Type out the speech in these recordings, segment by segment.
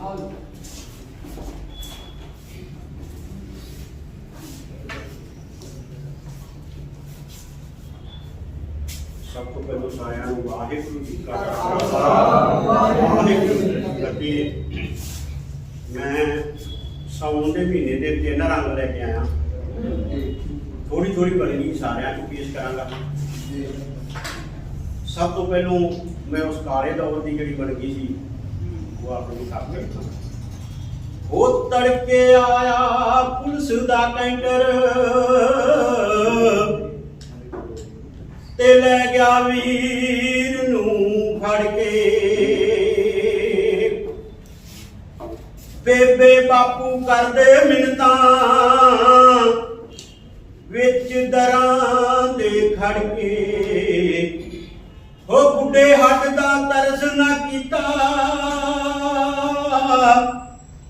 ਸਭ ਤੋਂ ਪਹਿਲਾਂ ਸਾਰਿਆਂ ਨੂੰ ਵਾਹਿਗੁਰੂ ਜੀ ਕਾ ਖਾਲਸਾ, ਵਾਹਿਗੁਰੂ ਜੀ ਕੀ ਫਤਿਹ। ਮੈਂ ਸਾਉਣ ਦੇ ਮਹੀਨੇ ਦੇ ਤਿੰਨ ਰੰਗ ਲੈ ਕੇ ਆਇਆ। ਥੋੜੀ ਥੋੜੀ ਬਣੀ ਸਾਰਿਆਂ ਨੂੰ ਪੇਸ਼ ਕਰਾਂਗਾ। ਸਭ ਤੋਂ ਪਹਿਲਾਂ ਮੈਂ ਉਸ ਕਾਲੇ ਦੌਰ ਦੀ ਜਿਹੜੀ ਬਣ ਗਈ ਸੀ ਉਹ ਆਪ ਨੂੰ ਕਰ ਉਹ ਤੜਕੇ ਆਇਆ ਪੁਲਿਸ ਦਾ ਕੈਂਟਰ ਤੇ ਲੈ ਗਿਆ ਵੀਰ ਨੂੰ ਫੜ ਕੇ। ਬੇਬੇ ਬਾਪੂ ਕਰਦੇ ਮਿੰਤਾਂ ਵਿੱਚ ਦਰਾਂ ਦੇ ਖੜ ਕੇ। ਉਹ ਬੁੱਢੇ ਹੱਟ ਦਾ ਤਰਸ ਨਾ ਕੀਤਾ।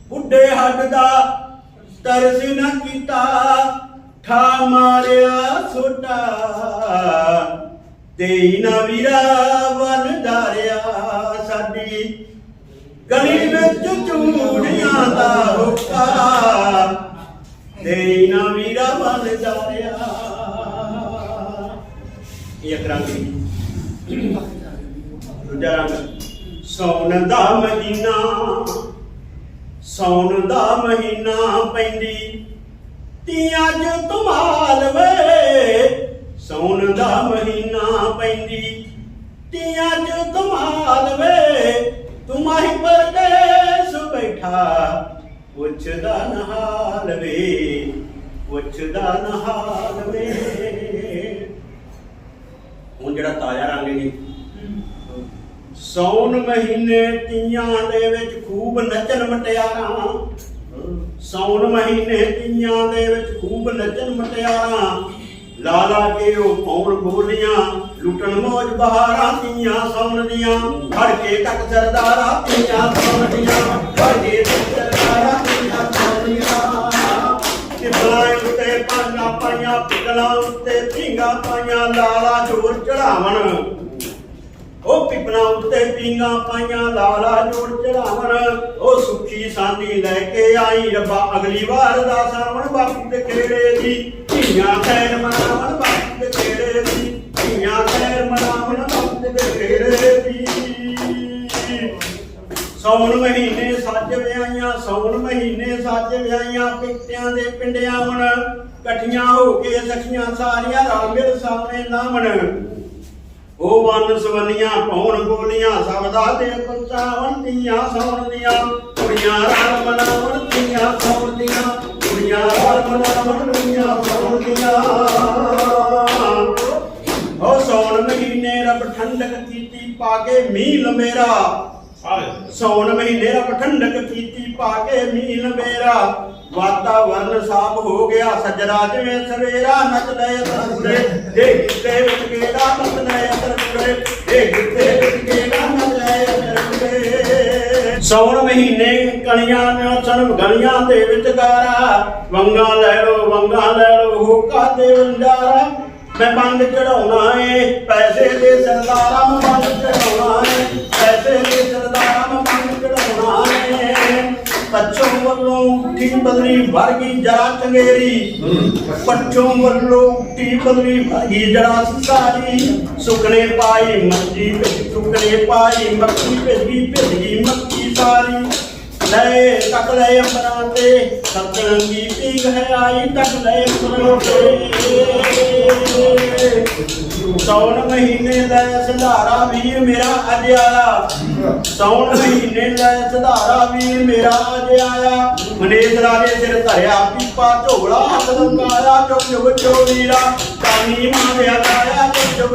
ਬੁੱਢੇ ਹੱਡ ਦਾ ਤਰਸ ਨਾ ਕੀਤਾ ਠਾ ਮਾਰਿਆ ਛੋਟਾ ਦੇਈ ਨਾ ਵੀਰਾ ਵਨ ਡਾਰਿਆ ਸਾਡੀ ਗਲੀ ਵਿੱਚ ਚੂੜੀਆਂ ਦਾ ਹੁੱਕਾ ਦੇਈ ਨਾ ਵੀਰਾ ਵਨ ਡਾਰਿਆ ਇਹ ਇੱਕ ਰੰਗ ਸੀ ਦੂਜਾ ਰੰਗ, ਸੌਣ ਦਾ ਮਹੀਨਾ। ਸੌਣ ਦਾ ਮਹੀਨਾ ਪੈਂਦੀ। ਤੀਆਂ ਚ ਧਮਾਲ ਵੇ, ਸੌਣ ਦਾ ਮਹੀਨਾ ਪੈਂਦੀ। ਤੀਆਂ ਚ ਧਮਾਲ ਵੇ, ਤੂੰ ਮਾਹੀ ਪਰਦੇਸ ਬੈਠਾ। ਪੁੱਛਦਾ ਨਹਾਲ ਵੇ, ਪੁੱਛਦਾ ਨਹਾਲ ਵੇ। ਹੁਣ ਜਿਹੜਾ ਤਾਜ਼ਾ ਰੰਗ ਹੈ ਸੌਣ ਮਹੀਨੇ ਤੀਆਂ ਦੇ ਵਿੱਚ ਖੂਬ ਨੱਚਣ ਮਟਿਆਰਾਂ ਸੌਣ ਮਹੀਨੇ ਤੀਆਂ ਦੇ ਵਿੱਚ ਖੂਬ ਨੱਚਣ ਮਟਿਆਰਾਂ ਲਾ ਕੇ ਉਹ ਪੌਣ ਬੋਲੀਆਂ? ਲੁੱਟਣ ਮੋਜ ਬਹਾਰਾਂ ਤੀਆਂ ਸੌਣ ਦੀਆਂ। ਫੜ ਕੇ ਟੱਕ ਸਰਦਾਰਾ ਤੀਆਂ ਸੌਣ ਦੀਆਂ। ਫੜ ਕੇ ਟੱਕ ਸਰਦਾਰਾ ਤੀਆਂ ਸੌਣ ਦੀਆਂ। ਕਿਬਲਾਂ ਉੱਤੇ ਪਾਂਗਾ ਪਾਈਆਂ ਪਿਗਲਾਂ ਉੱਤੇ ਪੀਂਗਾ ਪਾਈਆਂ, ਲਾਲਾ ਜੋਰ ਚੜਾਵਣ। ਉਹ ਪਿਪਣਾ ਉੱਤੇ ਪੀਂਗਾ ਪਾਈਆਂ, ਲਾਲਾ ਜੋੜ ਚੜਾਵਣ ਉਹ ਸੁੱਖੀ ਸਾਂਦੀ ਲੈ ਕੇ ਆਈ। ਰੱਬਾ, ਅਗਲੀ ਵਾਰ ਦਾ ਸਾਵਣ ਬਾਪੂ ਦੇ ਖੇੜੇ ਦੀ। ਧੀਆਂ ਖੈਰ ਮਨਾਵਣ ਬਾਪੂ ਦੇ ਖੇੜੇ ਦੀ। ਧੀਆਂ ਖੈਰ ਮਨਾਵਣ ਬਾਪੂ ਦੇ ਖੇੜੇ ਦੀ। ਸੌਣ ਮਹੀਨੇ ਸੱਜ ਵਿਆਈਆਂ ਸੌਣ ਮਹੀਨੇ ਸੱਜ ਵਿਆਈਆਂ ਪਿੱਤਿਆਂ ਦੇ ਪਿੰਡਿਆਂ ਹੁਣ ਇਕੱਠੀਆਂ ਹੋ ਕੇ ਸਖੀਆਂ ਸਾਰੀਆਂ ਰਲ ਮਿਲ ਸਾਹਮਣੇ ਲਾਵਣ ਉਹ ਵੰਨ ਸਵੰਨੀਆਂ ਪੌਣ ਬੋਲੀਆਂ ਸਭ ਦਾ ਦੇ ਪਹੁੰਚਾਵਣ ਤੀਆਂ ਸੌਣ ਦੀਆਂ ਕੁੜੀਆਂ ਰਲ ਮਨਾਵਣ ਤੀਆਂ ਸੌਣ ਦੀਆਂ ਕੁੜੀਆਂ ਰਲ ਮਨਾਵਣ ਤੀਆਂ ਸੌਣ ਦੀਆਂ ਉਹ ਸੌਣ ਮਹੀਨੇ ਰੱਬ ਠੰਡਕ ਕੀਤੀ ਪਾ ਕੇ ਮੀਂਹ ਲੰਮੇਰਾ ਸੌਣ ਮਹੀਨੇ ਰੱਬ ਠੰਡਕ ਕੀਤੀ ਪਾ ਕੇ ਮੀਂਹ ਲੰਮੇਰਾ ਵਾਤਾਵਰਨ ਸਾਫ਼ ਹੋ ਗਿਆ ਸੱਜਰਾ ਜਿਵੇਂ ਸਵੇਰਾ ਨੱਚਦੇ ਤਰੁੜੇ ਦੇ। ਗਿੱਤੇ ਵਿੱਚ ਗੇੜਾ ਨੱਚਦੇ ਸੌਣ ਮਹੀਨੇ ਕਣੀਆਂ ਨਚਣ ਗਲੀਆਂ ਦੇ ਵਿੱਚ ਵੰਗਾ ਲੈ ਲੋ ਵੰਗਾ ਲੈ ਲੋ ਹੋਕਾ ਦੇ ਵੰਡਾਰਾ। ਮੈਂ ਬੰਦ ਚੜਾਉਣਾ ਏ, ਪੈਸੇ ਦੇ ਸਰਦਾਰਾਂ ਮੈਂ ਬੰਦ ਚੜਾਉਣਾ ਏ। ਪੈਸੇ ਦੇ ਸਰਦਾਰਾਂ ਮੈਂ ਬੰਦ ਚੜਾਉਣਾ ਏ। ਪੱਛੋਂ ਵੱਲੋਂ ਉੱਠੀ ਬਦਲੀ ਵਰਗੀ ਜਰਾ ਚੰਗੇਰੀ। ਪੱਛੋਂ ਵੱਲੋਂ ਉੱਠੀ ਬਦਲੀ ਵਰਗੀ ਜਰਾ ਸੰਸਾਰੀ ਸੁਕਨੇ ਪਾਈ, ਮੱਛੀ ਵਿੱਚ ਸੁਕਨੇ ਪਾਈ ਮੱਕੀ ਭੇਜੀ ਭੇਜੀ ਮੱਖੀ ਸਾਰੀ ਲੈ ਤੱਕ ਲੈ ਅੰਬਰਾਂ ਤੇ ਸਤਰੰਗੀ ਪੀਂਗ ਹੈ ਆਈ ਤੱਕ ਲੈ ਅੰਬਰਾਂ ਤੇ। ਸੌਣ ਮਹੀਨੇ ਲੈ ਸੰਧਾਰਾ ਵੀਰ ਮੇਰਾ ਅੱਜ ਸੌਣ ਮਹੀਨੇ ਲੈ ਸੰਧਾਰਾ ਵੀਰ ਮੇਰਾ ਅੱਜ ਆਇਆ ਮਨੇਜ ਰਾਜੇ ਸਿਰ ਧਰਿਆ ਪੀਪਾ ਝੋਲਾ ਹੱਥ ਲੰਕਾਇਆ ਚੁੱਕ ਚੁੱਕ ਚੋਰੀਰਾ ਕਾਨੀ ਮਾਰਿਆ ਲਾਇਆ ਚੁੱਕ